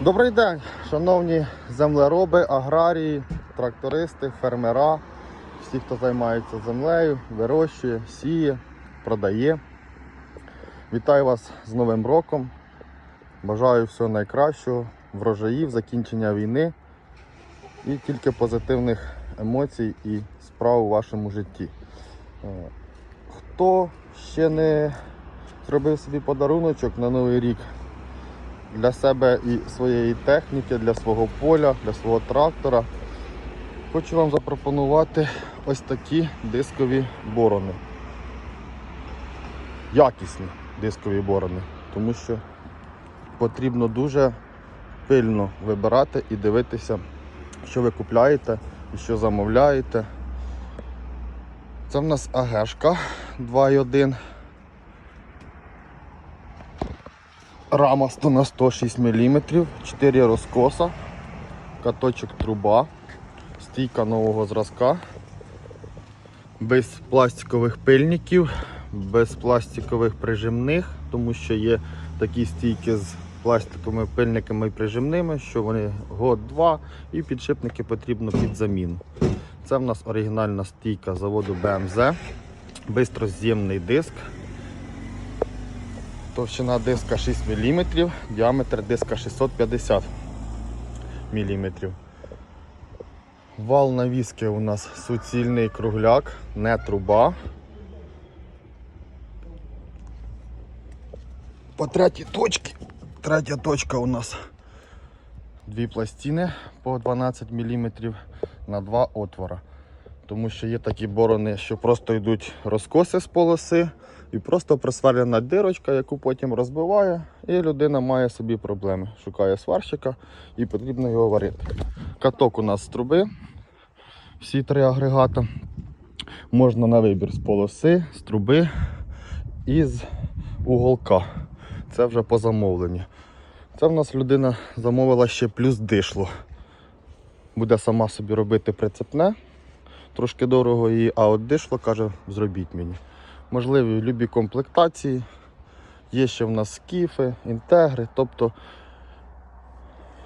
Добрий день, шановні землероби, аграрії, трактористи, фермера, всі, хто займається землею, вирощує, сіє, продає. Вітаю вас з Новим роком. Бажаю всього найкращого, врожаїв, закінчення війни і тільки позитивних емоцій і справ у вашому житті. Е, Хто ще не зробив собі подаруночок на Новий рік, для себе і своєї техніки, для свого поля, для свого трактора. Хочу вам запропонувати ось такі дискові борони. Якісні дискові борони, тому що потрібно дуже пильно вибирати і дивитися, що ви купляєте і що замовляєте. Це в нас АГшка 2.1. Рама 100 на 106 мм, 4 розкоса, каточок труба, стійка нового зразка, без пластикових пильників, без пластикових прижимних, тому що є такі стійки з пластиковими пильниками і прижимними, що вони год-два і підшипники потрібно під заміну. Це в нас оригінальна стійка заводу BMZ, бистроз'ємний диск. Товщина диска 6 мм, діаметр диска 650 мм. Вал навіски у нас суцільний кругляк, не труба. По третій точці. Третя точка у нас дві пластини по 12 мм на два отвора. Тому що є такі борони, що просто йдуть розкоси з полоси і просто просверлена дирочка, яку потім розбиває, і людина має собі проблеми. Шукає сварщика і потрібно його варити. Каток у нас з труби, всі три агрегата. Можна на вибір з полоси, з труби і з уголка. Це вже по замовленню. Це в нас людина замовила ще плюс дишло. Буде сама собі робити прицепне. Трошки дорого її, а от дишло каже, зробіть мені. Можливі любі комплектації. Є ще в нас скіфи, інтегри, тобто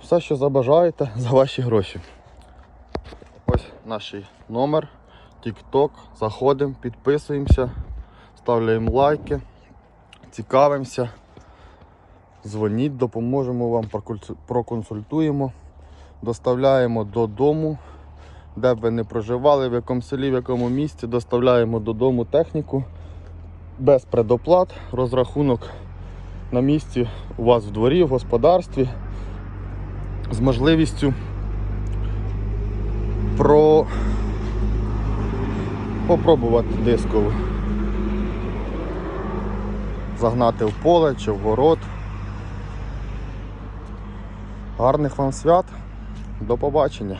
все, що забажаєте за ваші гроші. Ось наш номер, TikTok. Заходимо, підписуємося, ставляємо лайки, цікавимося. Дзвоніть, допоможемо вам, проконсультуємо, доставляємо додому, де б ви не проживали, в якому селі, в якому місті, доставляємо додому техніку без предоплат, розрахунок на місці у вас в дворі, в господарстві, з можливістю про... попробувати дискову. Загнати в поле чи в город. Гарних вам свят. До побачення.